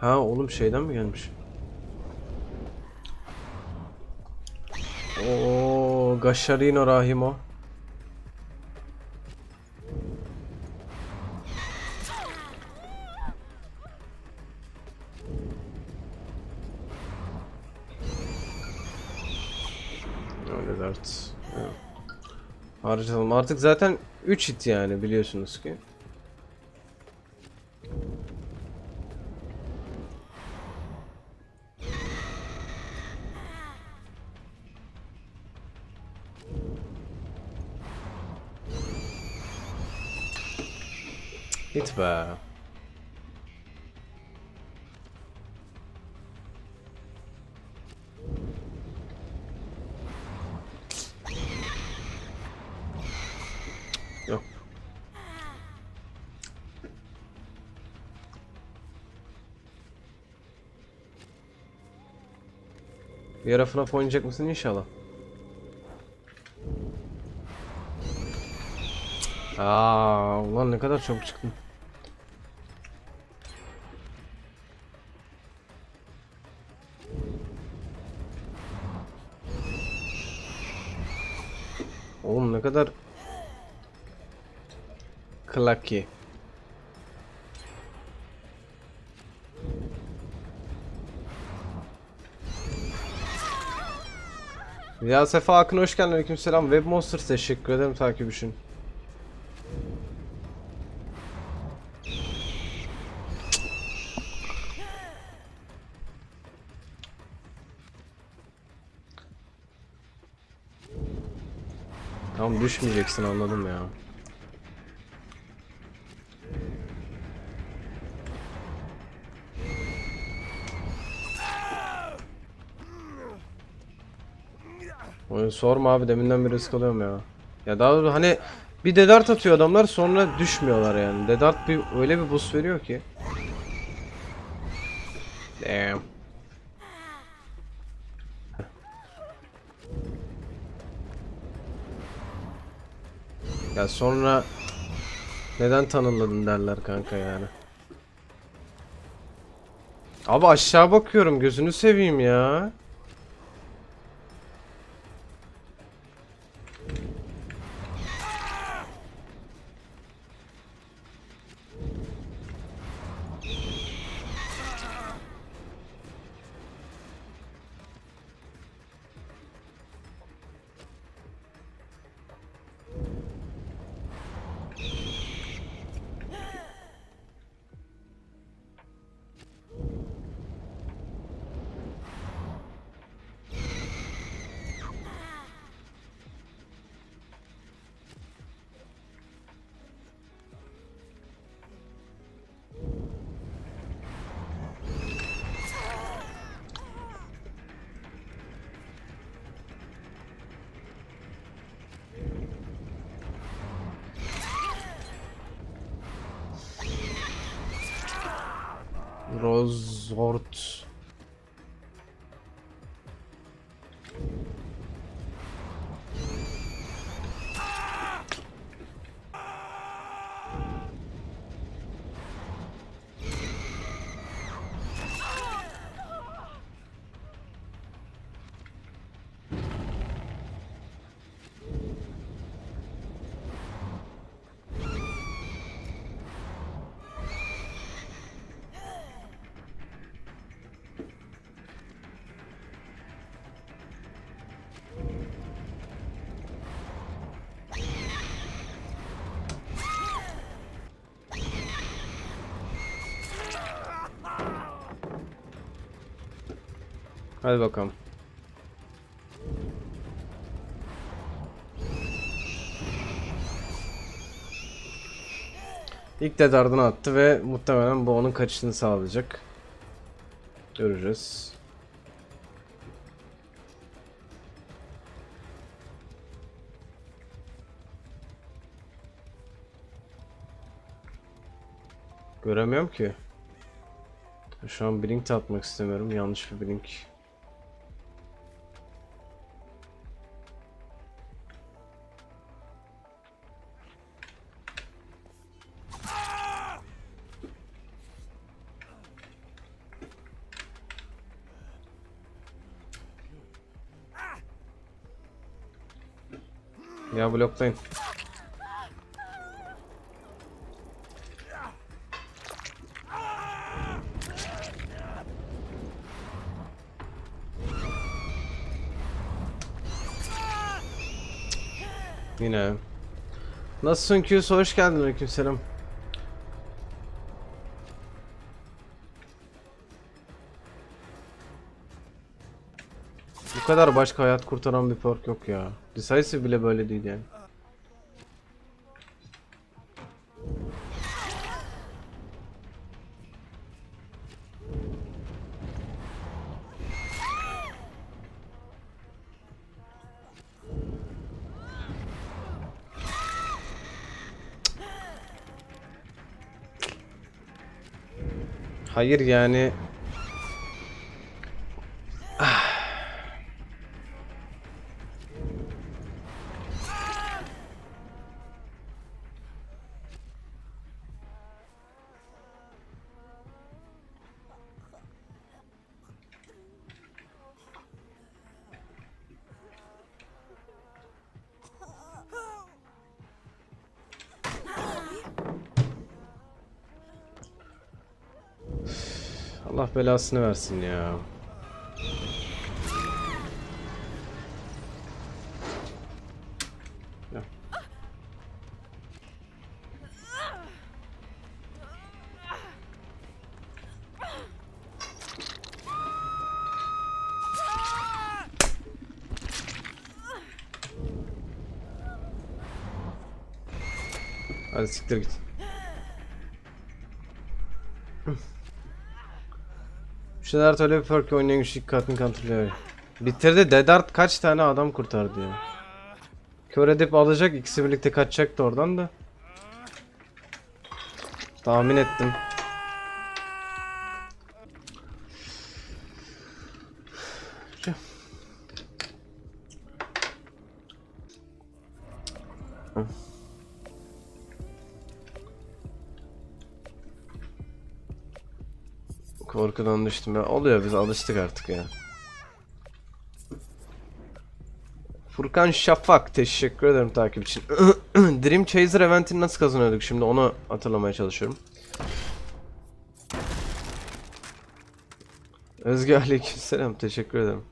Ha oğlum şeyden mi gelmiş? Oo, Gasharino Rahimo. Öyle dert. Evet. Artık zaten 3 hit yani biliyorsunuz ki. Git be. Bir ara FNAF mısın inşallah? Aa, ulan ne kadar çabuk çıktın. Clucky. Ya Sefa Akın hoş geldin. Aleykümselam. Web Monster teşekkür ederim takip için. Tamam düşmeyeceksin anladım ya. Sorma abi deminden beri sıkılıyorum ya. Ya daha doğrusu hani bir dedart atıyor adamlar sonra düşmüyorlar yani. Dedart bir öyle bir boost veriyor ki. Damn. Ya sonra neden tanımladın derler kanka yani. Abi aşağı bakıyorum gözünü seveyim ya. Rosort Hadi bakalım. İlk dedardını attı ve muhtemelen bu onun kaçışını sağlayacak. Göreceğiz. Göremiyorum ki. Şu an blink de atmak istemiyorum. Yanlış bir blink. Ya bloklayın. Yine. Nasılsın Q's? Hoş geldin. Aleykümselam. Kadar başka hayat kurtaran bir perk yok ya. Decisive bile böyle değil yani. Hayır yani Allah belasını versin ya. Hadi siktir git. Şunlar öyle bir perk oynayan güçlü katın kontrolü. Bitirdi. Dedart kaç tane adam kurtardı ya. Kör edip alacak ikisi birlikte kaçacaktı oradan da. Tahmin ettim. Korkudan düştüm ya. Oluyor biz alıştık artık ya. Furkan Şafak teşekkür ederim takip için. Dream Chaser eventini nasıl kazanıyorduk şimdi onu hatırlamaya çalışıyorum. Özge aleykümselam teşekkür ederim.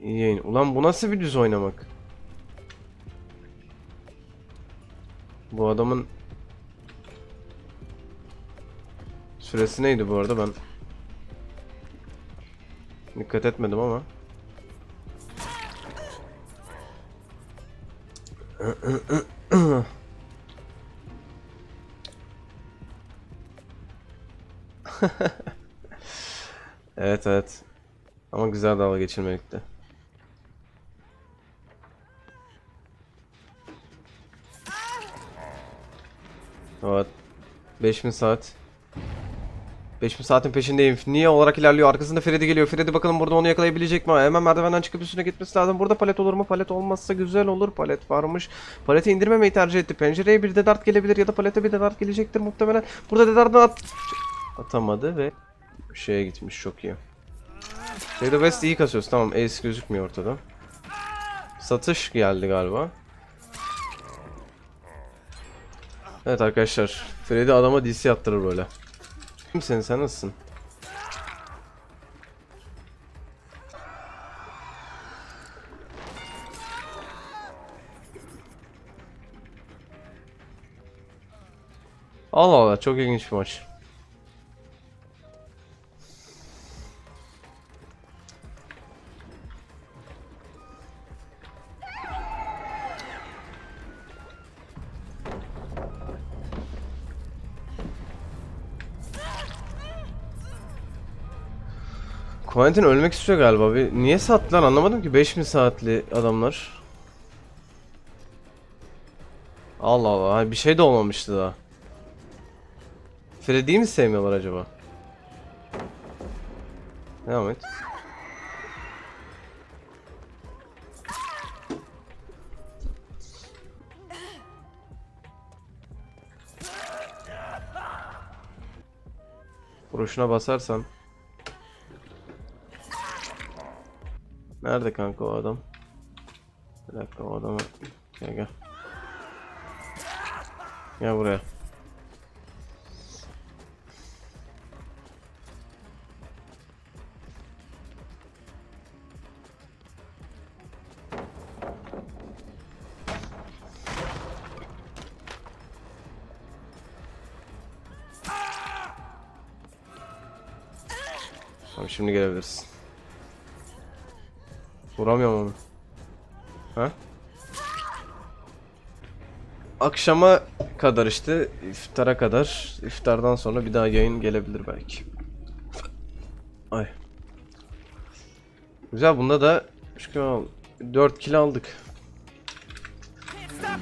İyi yayın. Ulan bu nasıl bir düz oynamak? Bu adamın Süresi neydi bu arada ben dikkat etmedim ama. evet evet. Ama güzel dalga geçirmelikte. Evet. 5000 saat. 5000 saatin peşindeyim. Niye olarak ilerliyor? Arkasında Freddy geliyor. Freddy bakalım burada onu yakalayabilecek mi? Hemen merdivenden çıkıp üstüne gitmesi lazım. Burada palet olur mu? Palet olmazsa güzel olur. Palet varmış. Paleti indirmemeyi tercih etti. Pencereye bir de dart gelebilir ya da palete bir de dart gelecektir muhtemelen. Burada da dartını at... Atamadı ve şeye gitmiş. Çok iyi. Şeyde West iyi kasıyoruz. Tamam Ace gözükmüyor ortada. Satış geldi galiba. Evet arkadaşlar. Freddy adama DC attırır böyle. Kimsin sen nasılsın? Allah Allah çok ilginç bir maç. Quentin ölmek istiyor galiba. Bir, niye sattılar anlamadım ki 5000 saatli adamlar. Allah Allah. Bir şey de olmamıştı daha. Freddy'yi mi sevmiyorlar acaba? Devam et. Vuruşuna basarsan Nerede kanka o adam? Bir dakika o adamı... Gel gel. Gel buraya. Tamam şimdi gelebilirsin. Vuramıyorum onu. Ha? Akşama kadar işte iftara kadar iftardan sonra bir daha yayın gelebilir belki. Ay. Güzel bunda da 3 kilo 4 kilo aldık.